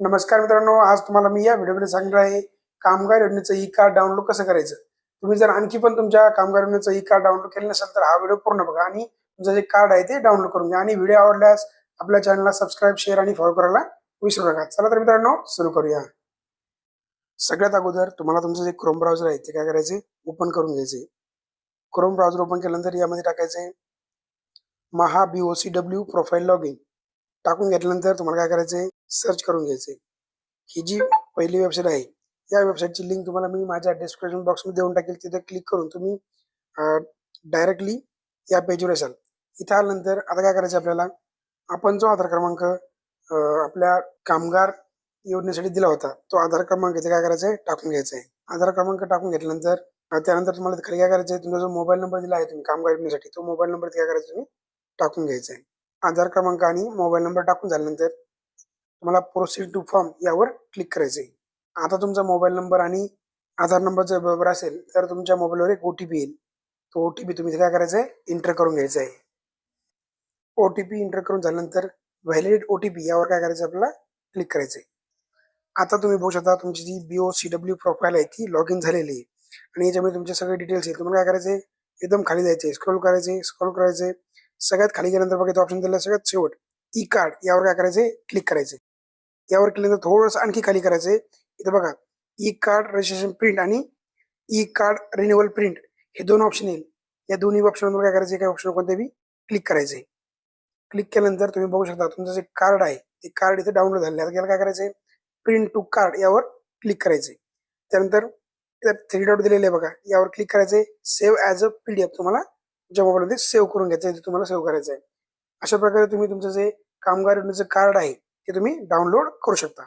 नमस्कार मित्रांनो आज तुम्हाला मी या व्हिडिओमध्ये सांगणार आहे कामगार योजनेचं ई कार्ड डाउनलोड कसं करायचं? तुम्ही जर आणखी पण तुमच्या कामगार योजनेचं ई कार्ड डाउनलोड केलं नसेल तर हा व्हिडिओ पूर्ण बघा आणि तुमचं जे कार्ड आहे ते डाउनलोड करून घ्या. आणि व्हिडिओ आवडल्यास आपल्या चॅनलला सबस्क्राईब शेअर आणि फॉलो करायला विसरू नका. चला तर मित्रांनो सुरू करूया. सगळ्यात अगोदर तुम्हाला तुमचं जे क्रोम ब्राउझर आहे ते काय करायचे ओपन करून घ्यायचे क्रोम ब्राउझर ओपन केल्यानंतर यामध्ये टाकायचे Maha B O C W profile log in टाकून घेतल्यानंतर तुम्हाला काय करायचंय सर्च करून घ्यायचंय ही जी पहिली वेबसाईट आहे या वेबसाईटची लिंक तुम्हाला मी माझ्या डिस्क्रिप्शन बॉक्समध्ये देऊन टाकेल. तिथे क्लिक करून तुम्ही डायरेक्टली या पेजवर असाल. इथं आल्यानंतर आता काय करायचं आपल्याला? आपण जो आधार क्रमांक आपल्या कामगार योजनेसाठी दिला होता तो आधार क्रमांक इथे काय करायचा आहे? टाकून घ्यायचा आहे. आधार क्रमांक टाकून घेतल्यानंतर त्यानंतर तुम्हाला इथे खाली काय करायचं आहे? तुमचा जो मोबाईल नंबर दिला आहे तुम्ही कामगार योजनेसाठी तो मोबाईल नंबर काय करायचा तुम्ही टाकून घ्यायचा आहे. आधार क्रमांक आणि मोबाईल नंबर टाकून झाल्यानंतर तुम्हाला प्रोसीड टू फॉर्म यावर क्लिक करायचं आहे आता तुमचा मोबाईल नंबर आणि आधार नंबर जर बरोबर असेल तर तुमच्या मोबाईलवर एक ओ टी पी येईल. तो ओ टी पी तुम्ही काय करायचं आहे इंटर करून घ्यायचा आहे ओ टी पी इंटर करून झाल्यानंतर व्हॅलिडेट ओ टी पी यावर काय करायचं आहे आपल्याला? क्लिक करायचं आहे आता तुम्ही बघू शकता तुमची जी B O C W profile आहे ती लॉग इन झालेली आहे. आणि याच्यामध्ये तुमचे सगळे डिटेल्स आहेत. तुम्हाला काय करायचे एकदम खाली जायचे स्क्रोल करायचे स्क्रोल करायचे सगळ्यात खाली गेल्यानंतर बघा इथं ऑप्शन दिला सगळ्यात शेवट. E ई कार्ड यावर काय करायचे क्लिक करायचे यावर केल्यानंतर थोडंसं आणखी खाली करायचे इथं बघा ई कार्ड रजिस्ट्रेशन प्रिंट आणि ई कार्ड रिन्युअल प्रिंट हे दोन ऑप्शन येईल. या दोन्ही ऑप्शनवर काय करायचे काही ऑप्शन कोणते बी? क्लिक करायचे क्लिक केल्यानंतर तुम्ही बघू शकता तुमचं जे कार्ड आहे ते कार्ड इथे डाउनलोड झाले आता याला काय करायचे प्रिंट टू कार्ड यावर क्लिक करायचे त्यानंतर थ्री डॉट दिलेले आहे बघा. यावर क्लिक करायचे save as a P D F तुम्हाला तुमच्या मोबाईलमध्ये सेव्ह करून घ्यायचं आहे ते तुम्हाला सेव्ह करायचं आहे. अशा प्रकारे तुम्ही तुमचं जे कामगार योजनेचं कार्ड आहे ते तुम्ही डाउनलोड करू शकता.